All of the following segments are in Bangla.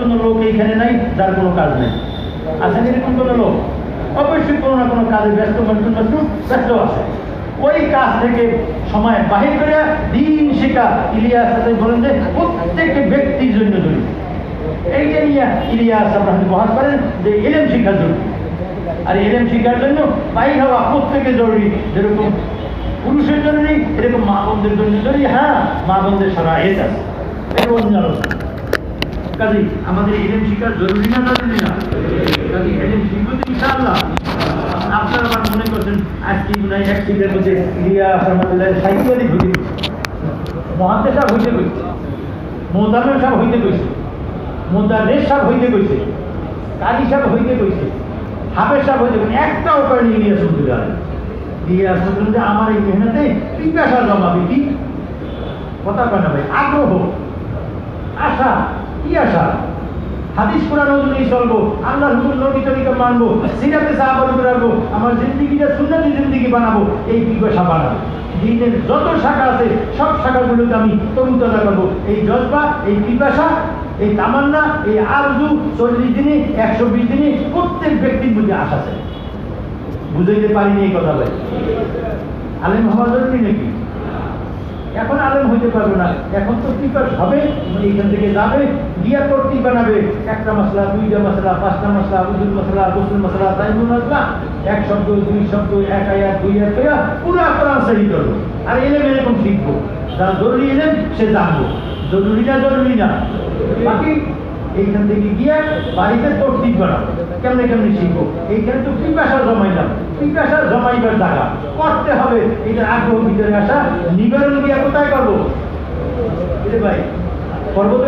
কোনো লোক এইখানে নাই, যার কোনো কাজ নেই। আছেন এরকম কোনো লোক? অবশ্যই কোনো না কোনো কাজে ব্যস্ত ব্যস্ত ব্যস্ত ব্যস্ত আছে। ওই কাজ থেকে সময় বাহির করে দিন শেখা ইলিয়াস সাথে বলেন যে প্রত্যেক ব্যক্তির জন্য জরুরি। এইটা নিয়ে ইলিয়াস আপনার বহাস করেন যে এলেম শিক্ষার জন্য। আর এলেম শিক্ষার জন্য বাইর হওয়া প্রত্যেকে জরুরি। যেরকম পুরুষের জরুরি, এরকম মা বোনদের জন্য জরুরি। হ্যাঁ মা বোনদের সারা এজ আছে। এটা অন্য কাজে আমাদের এলেম শিক্ষা জরুরি না জরুরি না। কাজে এলেম শিখব তো ইনশাআল্লাহ, আপনারা আবার মনে করছেন, আজকে হয় এক সিটের মধ্যে ইলিয়া রহমতুল্লাহ হইতে গেছে মহান্তে সাহেব হইতে গেছে। মোদামের সাহেব হইতে গেছে। মোদারের সাহেব হইতে গেছে। কাজী সাহেব হইতে গেছে। হাফের সাহেব হইতে গেছে। একটাও করেনি ইলিয়া শুনতে পারে ইলিয়া শুনলেন যে আমার এই মেহনতে পিপাসা জমাবে কি কথা কয় না ভাই? আগ্রহ। আশা। কি আশা? হাদিস কোরআন অনুযায়ী চলবো। আল্লাহ হুকুম নবী তরিকা মানবো। সিরাতে সাহাবার উপরে রাখব আমার জিন্দিগিটা সুন্নতি জিন্দিগি বানাবো। এই পিপাসা বানাবো। দিনের যত শাখা আছে, সব শাখাগুলোকে আমি তরুতাজা করব। এই জজবা, এই পিপাসা এই তামান্না, এই আরজু চল্লিশ দিনে, একশো বিশ দিনে প্রত্যেক ব্যক্তির মধ্যে আশা আছে। বুঝাইতে পারিনি এই কথা ভাই। আলেম হওয়া জরুরি নাকি? এখন আলেম হইতে পারবে না। এখন তো পিপাস হবে এইখান থেকে যাবে, গিয়া করতি বানাবে। একটা মশলা, দুইটা মশলা, পাঁচটা মশলা, উজুর মশলা, গোসল মশলা, তাইমুল মশলা, এক শব্দ, দুই শব্দ, এক আয়াত, দুই আয়াত কইয়া পুরো কোরআন সহি করব আর এলেম এরকম শিখব। যারা জরুরি এলেন সে জানব। জরুরি না জরুরি না। বাকি এইখান থেকে গিয়ে বাড়িতে তর্তিব বানাবো কেমনে কেমনে শিখব? এইখানে তো পিপাসা জমাইলাম পিপাসা জমাইবার জায়গা। করতে হবে এটার আগ্রহ ভিতরে আসা। নিবারণ কোথায় করব? এরে ভাই, করব তো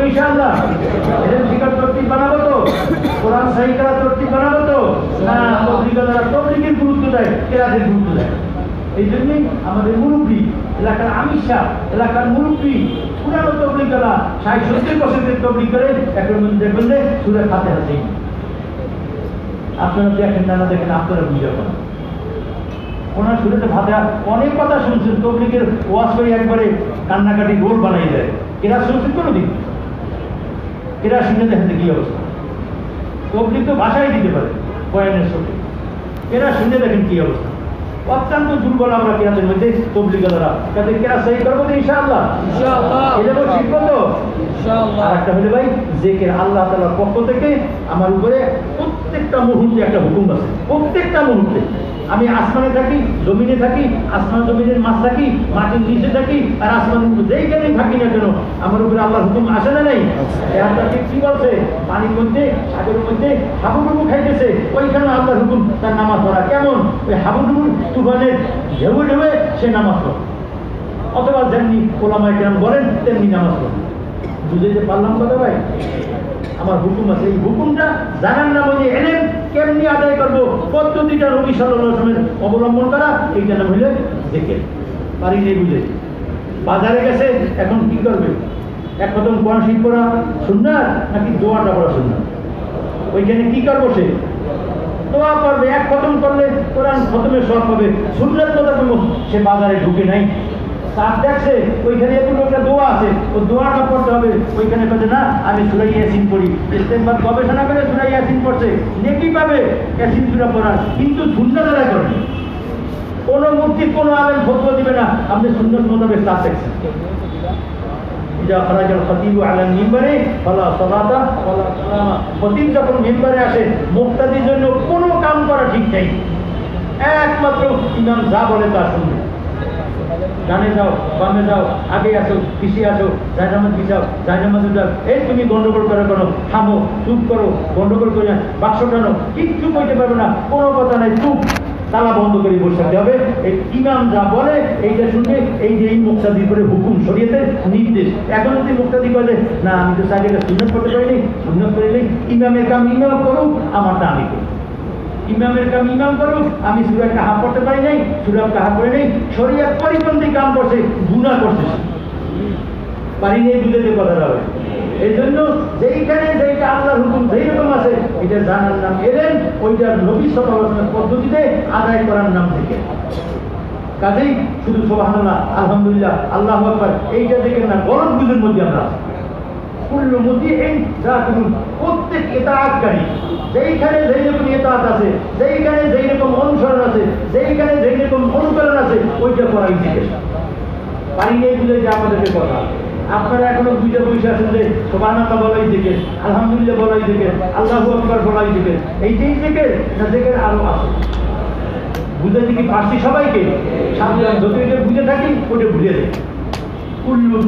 শিকার বানাবো তো। কোরআন বানাবো তো। না তবলিগের গুরুত্ব দেয় কেরাদের গুরুত্ব দেয়। এই জন্যই আমাদের মুরব্বী, এলাকার শাহ এলাকার মুরব্বী, পুরানো তবলিগালা, ষাট, সত্তর বছরের তবলিগ করে দেখবেন যে সুরে খাতে হাতে আপনারা দেখেন না দেখেন, আপনারা বুঝে পান। ওনার শুরুতে ভাতে অনেক কথা শুনছেন তবলিগের ওয়াশ করে একবারে কান্নাকাটি গোল বানাই দেয়। এরা শুনছেন কোনো দিন এরা শুনে দেখেন কি অবস্থা। তবলিগ তো ভাষাই দিতে পারে বয়ানের সঙ্গে। এরা শুনে দেখেন কি অবস্থা। অত্যন্ত দুর্বল আমরা কেরাতের মধ্যে তবলিগালারা কাজে কেরা সেই করব তো ইনশাআল্লাহ? ইনশাআল্লাহ। এটা তো শিখব তো আর একটা হলে ভাই জেকের আল্লাহ তালার পক্ষ থেকে আমার উপরে প্রত্যেকটা মুহূর্তে একটা হুকুম আছে। প্রত্যেকটা মুহূর্তে। আমি আসমানে থাকি জমিনে থাকি আসমান জমিনের মাছ থাকি মাটির নিচে থাকি আর আসমান যেইখানে থাকি না কেন আমার উপরে আল্লাহর হুকুম আসে না নাই? এহাদাকে কি বলছে? পানির মধ্যে সাগরের মধ্যে হাবুডুবু খাইতেছে ওইখানে আল্লাহর হুকুম তার নামাজ পড়া কেমন? ওই হাবুডুবু তুফানের ঢেউ ঢেউয়ে সে নামাজ পড়ে। অথবা যেমনি ওলামায় কেন বলেন তেমনি নামাজ পড়ে। বুঝাইতে পারলাম কথা ভাই? আমার হুকুম আছে। এই হুকুমটা জানার নাম যে এলেন, কেমনি আদায় করব? পদ্ধতিটা রবি সাল্লামের অবলম্বন করা, এইটা নাম হইলে দেখে পারি নেই বুঝে বাজারে গেছে, এখন কি করবে? এক কদম কোরআন শিখ করা শুননার নাকি দোয়াটা করা শুননার ওইখানে কি করব সে? দোয়া করবে এক খতম করলে কোরআন খতমের সব হবে। সুন্নাত কথা সে বাজারে ঢুকে নাই। তার দেখছে, ওইখানে এত একটা দোয়া আছে। ও দোয়াটা পড়তে হবে। ওইখানে বলছে, না, আমি সুরাই পড়ি। গবেষণা করে সুরাই পড়ছে। নেকি পাবে পড়ার। কিন্তু করবে কোনো মূর্তি কোনো আলেম ফতোয়া দিবে না। আপনি সুন্দর মোতাবেক তা দেখছেন। ইজা খরাজাল খতিবু আলাল মিম্বারে, ফালা সালাতা খতিব যখন মিম্বারে আসে, মুক্তাদির জন্য কোনো কাম করা ঠিক নেই। একমাত্র ইমাম যা বলে তা শুনবে। ডানে যাও, বামে যাও আগে আসো পিছিয়ে আসো জায়জামাজ পিছাও জায়জামাজ যাও এই তুমি গন্ডগোল করে করো থামো, চুপ করো গন্ডগোল করে বাক্স টানো, কিচ্ছু কইতে পারবে না, কোনো কথা নাই, চুপ। তালা বন্ধ করে বসে হবে। এই ইমাম যা বলে, এইটা শুনবে এই যে এই মুক্তাদি করে হুকুম শরীয়তে নির্দেশ। এখন যদি মুক্তাদি করে না, আমি তো সাইডে সুন্নত করতে পারিনি, সুন্নত করিনি, ইমামের কাম ইমাম করুক, আমারটা আমি করি ইমামের কাম ইমাম করুক আমি সুরা কাহা পড়তে পারি নাই, সুরা কাহা করে নেই, শরীয়ত পরিপন্থী কাম করছে গুণা করছে পারি নেই বুঝেতে কথাটা হবে এই জন্য যেইখানে যেইটা আল্লাহর হুকুম যেই রকম আছে, এটা জানার নাম এলেন ওইটা নবী সমালোচনার পদ্ধতিতে আদায় করার নাম থেকে। কাজেই শুধু সোহানুল্লাহ আলহামদুলিল্লাহ, আল্লাহ আকবার, এইটা থেকে না গরম বুঝের মধ্যে আমরা আছি। কুল্লু প্রত্যেক যেইখানে যেই রকম আছে, যেইখানে যেই রকম অনুসরণ আছে, যেইখানে যেই রকম অনুকরণ আছে, ওইটা করাই জিজ্ঞেস পারি যে আমাদেরকে কথা। আপনারা এখনও বসে আছেন যে বলাই আলহামদুলিল্লাহ বলাই আল্লাহ বলাই থেকে এইটাই থেকে না আরও আছে। বুঝে কি পারছি সবাইকে। সামনে যত এটা বুঝে থাকি, ওটা ভুলে দেয় কুল্লু